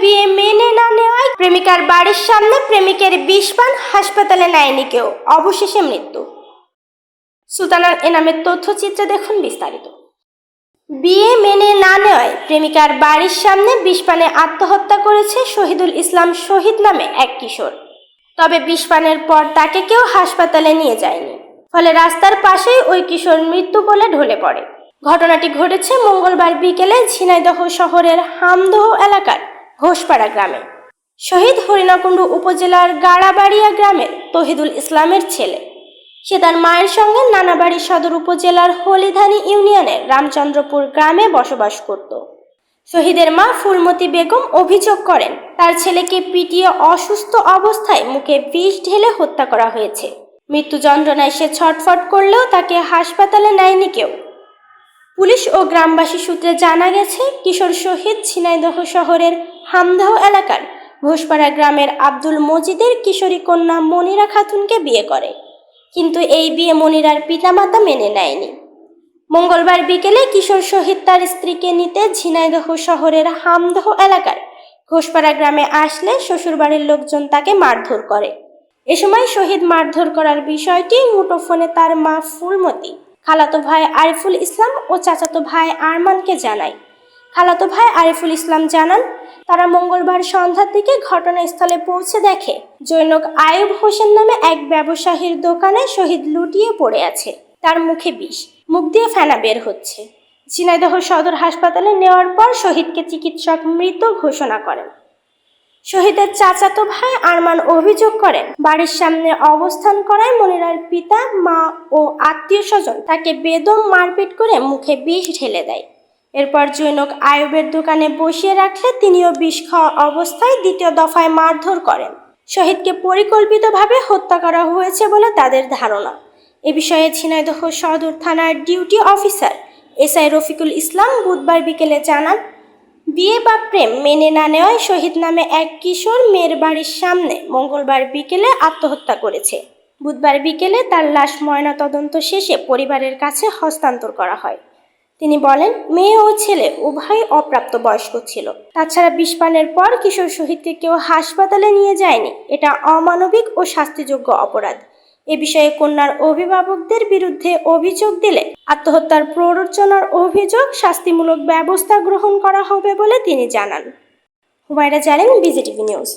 বিয়ে মেনে না নেওয়ায় প্রেমিকার বাড়ির সামনে প্রেমিকের বিষ হাসপাতালে নেয়নি কেউ। অবশেষে মৃত্যু। সুলতানার এনামের তথ্যচিত্রে দেখুন বিস্তারিত। বিয়ে মেনে না নেওয়ায় প্রেমিকার বাড়ির সামনে বিষপানে আত্মহত্যা করেছে শহীদুল ইসলাম শহীদ নামে এক কিশোর। তবে বিষপানের পর তাকে কেউ হাসপাতালে নিয়ে যায়নি। ফলে রাস্তার পাশেই ওই কিশোর মৃত্যু বলে ঢলে পড়ে। ঘটনাটি ঘটেছে মঙ্গলবার বিকেলে ঝিনাইদহ শহরের হামদহ এলাকার ঘোষপাড়া গ্রামে। শহীদ হরিণাকুণ্ডু উপজেলার গাড়াবাড়িয়া গ্রামের তহিদুল ইসলামের ছেলে। সে তার মায়ের সঙ্গে নানাবাড়ি সদর উপজেলার হলিধানী ইউনিয়নের রামচন্দ্রপুর গ্রামে বসবাস করত। শহীদের মা ফুলমতি বেগম অভিযোগ করেন, তার ছেলেকে পিটিয়ে অসুস্থ অবস্থায় মুখে বিষ ঢেলে হত্যা করা হয়েছে। মৃত্যু যন্ত্রণায় সে ছটফট করলেও তাকে হাসপাতালে নেয়নি কেউ। পুলিশ ও গ্রামবাসী সূত্রে জানা গেছে, কিশোর শহীদ ঝিনাইদহ শহরের হামদহ এলাকার ঘোষপাড়া গ্রামের আব্দুল মজিদের কিশোরী কন্যা মনিরা খাতুনকে বিয়ে করে। কিন্তু এই বিয়ে মনিরার পিতামাতা মেনে নেয়নি। মঙ্গলবার বিকেলে কিশোর শহীদ তার স্ত্রীকে নিতে ঝিনাইদহ শহরের হামদহ এলাকার ঘোষপাড়া গ্রামে আসলে শ্বশুরবাড়ির লোকজন তাকে মারধর করে। এ সময় শহীদ মারধর করার বিষয়টি মুঠোফোনে তার মা ফুলমতি, খালাতো ভাই আরিফুল ইসলাম ও চাচাতো ভাই আরমানকে জানায়। খালাতো ভাই আরিফুল ইসলাম জানান, তারা মঙ্গলবার সন্ধ্যার দিকে ঘটনাস্থলে পৌঁছে দেখে জৈনক আয়ুব হোসেন নামে এক ব্যবসায়ীর দোকানে শহীদ লুটিয়ে পড়ে আছে। তার মুখে বিষ, মুখ দিয়ে ফেনা বের হচ্ছে। ঝিনাইদহ সদর হাসপাতালে নেওয়ার পর শহীদকে চিকিৎসক মৃত ঘোষণা করেন। শহীদের চাচাতো ভাই আরমান অভিযোগ করেন, বাড়ির সামনে অবস্থান করায় মনিরার পিতা, মা ও আত্মীয় স্বজন তাকে বেদম মারপিট করে মুখে বিষ ঢেলে দেয়। এরপর জৈনক আয়ুবের দোকানে বসিয়ে রাখলে তিনিও বিষ খাওয়া অবস্থায় দ্বিতীয় দফায় মারধর করেন। শহীদকে পরিকল্পিতভাবে হত্যা করা হয়েছে বলে তাদের ধারণা। এ বিষয়ে ঝিনাইদহ সদর থানার duty officer SI Rafiqul Islam বুধবার বিকেলে জানান, বিয়ে বা প্রেম মেনে না নেওয়ায় শহীদ নামে এক কিশোর মেয়ের বাড়ির সামনে মঙ্গলবার বিকেলে আত্মহত্যা করেছে। বুধবার বিকেলে তার লাশ ময়না তদন্ত শেষে পরিবারের কাছে হস্তান্তর করা হয়। তিনি বলেন, মেয়ে ও ছেলে উভয় অপ্রাপ্ত বয়স্ক ছিল। তাছাড়া বিষপানের পর কিশোর শহীদকে কেউ হাসপাতালে নিয়ে যায়নি। এটা অমানবিক ও শাস্তিযোগ্য অপরাধ। এ বিষয়ে কন্যার অভিভাবকদের বিরুদ্ধে অভিযোগ দিলে আত্মহত্যার প্ররোচনার অভিযোগ শাস্তিমূলক ব্যবস্থা গ্রহণ করা হবে বলে তিনি জানান। হুমায়রা জানেন, বিজেটিভি নিউজ।